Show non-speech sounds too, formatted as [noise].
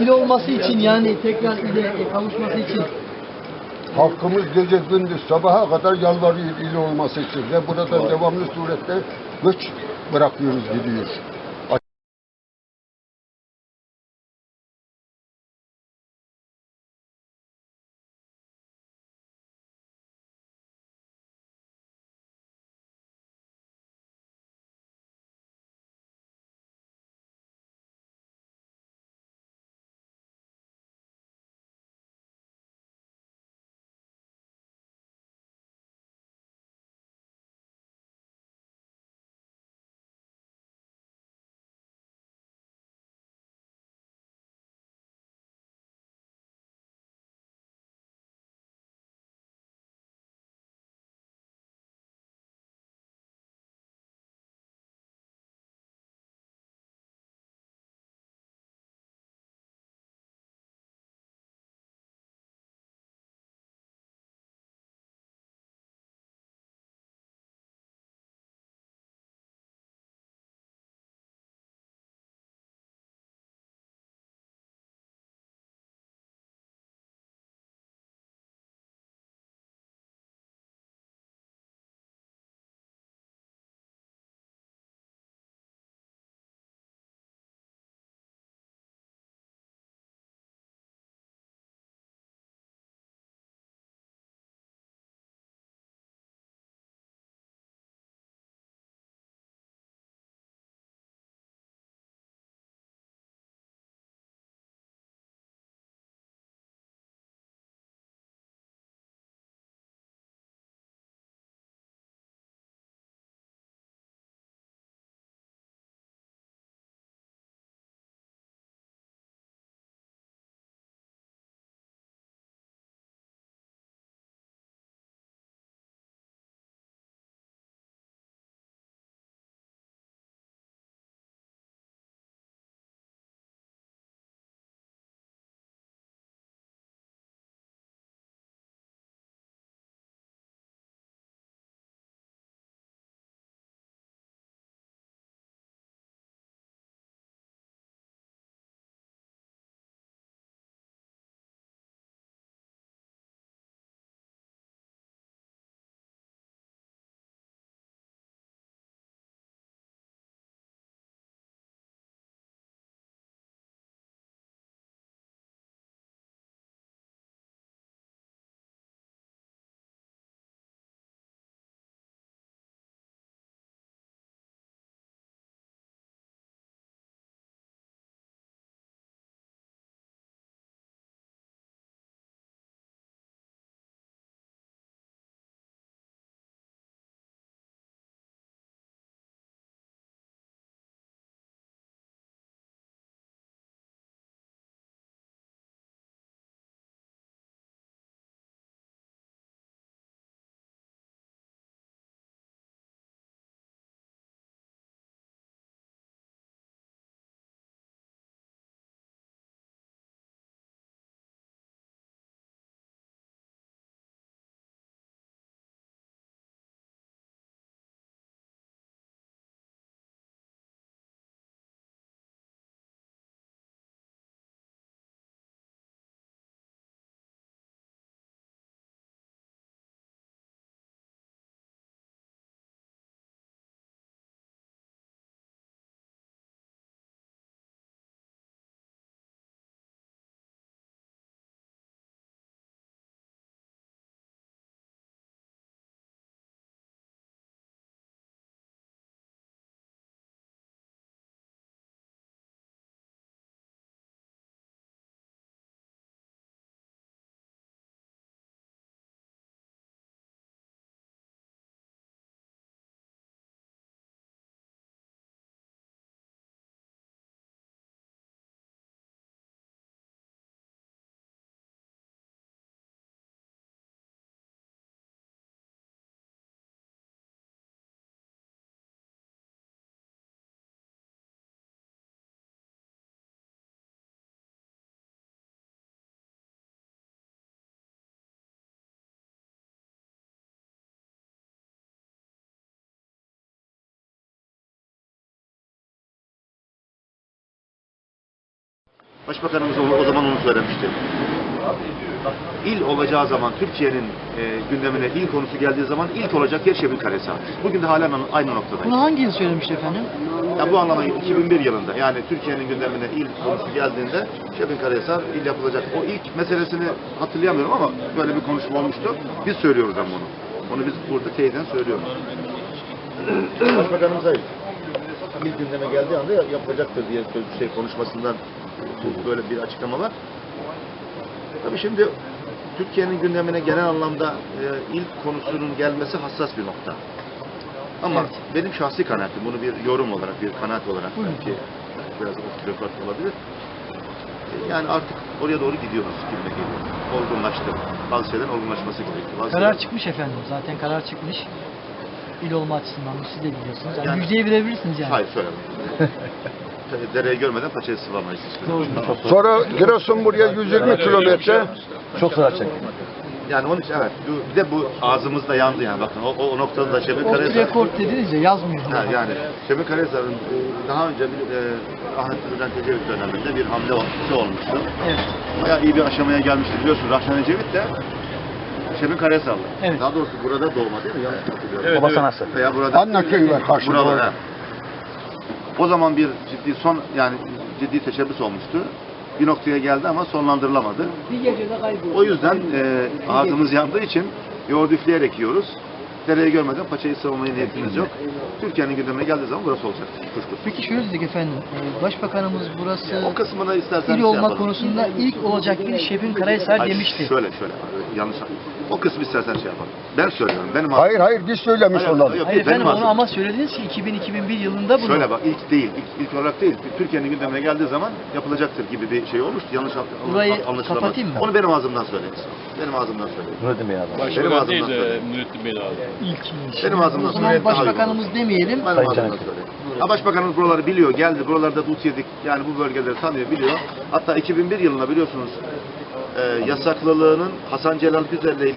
İl olması için yani tekrar ile kavuşması için. Halkımız gece gündüz sabaha kadar yalvarıyor il olması için. Ve buradan devamlı surette göç bırakıyoruz gidiyor. Başbakanımız o, o zaman onu söylemişti. İl olacağı zaman Türkiye'nin e, gündemine il konusu geldiği zaman ilk olacak yer Şebin Karahisar. Bugün de halen aynı noktadayız. Bunu hangi yıl söylemişti efendim? Ya bu anlama 2001 yılında yani Türkiye'nin gündemine il konusu geldiğinde Şebin Karahisar il yapılacak. O ilk meselesini hatırlayamıyorum ama böyle bir konuşma olmuştu. Biz söylüyoruz ama onu. Onu biz burada teyiden söylüyoruz. Başbakanımız hayır. İl gündeme geldiği anda yapılacaktır diye bir şey konuşmasından böyle bir açıklama var. Tabii şimdi Türkiye'nin gündemine genel anlamda e, ilk konusunun gelmesi hassas bir nokta. Ama Evet. benim şahsi kanaatim, bunu bir yorum olarak, bir kanaat olarak Buyurun. belki biraz off olabilir. E, Yani artık oraya doğru gidiyoruz gibime geliyor. Olgunlaştı. Bazı şeylerin olgunlaşması gerekiyor. Bazı Karar şeyler- çıkmış efendim. Zaten karar çıkmış. İl olma açısından siz de biliyorsunuz. Yani, Yani- müjdeyi verebilirsiniz yani. Hayır söylemem. [laughs] Dereyi görmeden paçayı sıvamayız. Sonra Giresun buraya 120 kilometre. Çok sıra çekti. Yani onun için evet. bu- Bir de bu ağzımızda yandı yani. Bakın o, o, o noktada da Şebin Karahisar... record dediniz ya yazmıyor. Ha, yani Şebin Karahisar'ın e, daha önce bir, e, Ahmet Bülent Ecevit döneminde bir hamle olmuştu. olmuştu. Evet. Bayağı iyi bir aşamaya gelmişti biliyorsun. Rahşan Ecevit de Şebin Karahisarlı. Evet. Daha doğrusu burada doğma değil mi? Yanlış hatırlıyorum. Baba sanatı. Veya burada. Anna köyü var karşıda. Ha. O zaman bir ciddi son yani ciddi teşebbüs olmuştu. Bir noktaya geldi ama sonlandırılamadı. Bir gecede kayboldu. O yüzden e, ağzımız yandığı için yoğurt üfleyerek yiyoruz. Dereyi görmeden paçayı savunmaya niyetimiz yok. Türkiye'nin gündemine geldiği zaman burası olacak. Kuşkusuz. Peki şöyle dedik efendim. e, Başbakanımız burası O kısmına istersen il şey olma yapalım. konusunda ilk olacak bir Şebin Karahisar demişti. Şöyle şöyle. Yanlış. O kısmı istersen şey yapalım. Ben söylüyorum. Benim Hayır hayır biz söylemiş Hayır, olalım. yok. Hayır benim efendim onu ama söylediniz ki 2000-2001 yılında bunu. Şöyle bak ilk değil, ilk, ilk olarak değil. Türkiye'nin gündemine geldiği zaman yapılacaktır gibi bir şey olmuştu. Yanlış an- Burayı anlaşılamadı. kapatayım mı? Onu benim ağzımdan söyleyin. Benim ağzımdan söyleyin. Nurettin Bey abi. Benim Başbakan değil ağzımdan de söyleyin. Nurettin Bey lazım. İlk. Benim ağzımdan O zaman söyleyin, başbakanımız demeyelim. Benim Sayın ağzımdan Caner. söyleyin. Ha, başbakanımız buraları biliyor, geldi. Buralarda dut yedik. Yani bu bölgeleri tanıyor, biliyor. Hatta 2001 yılında biliyorsunuz e, yasaklılığının Hasan Celal Güzel'le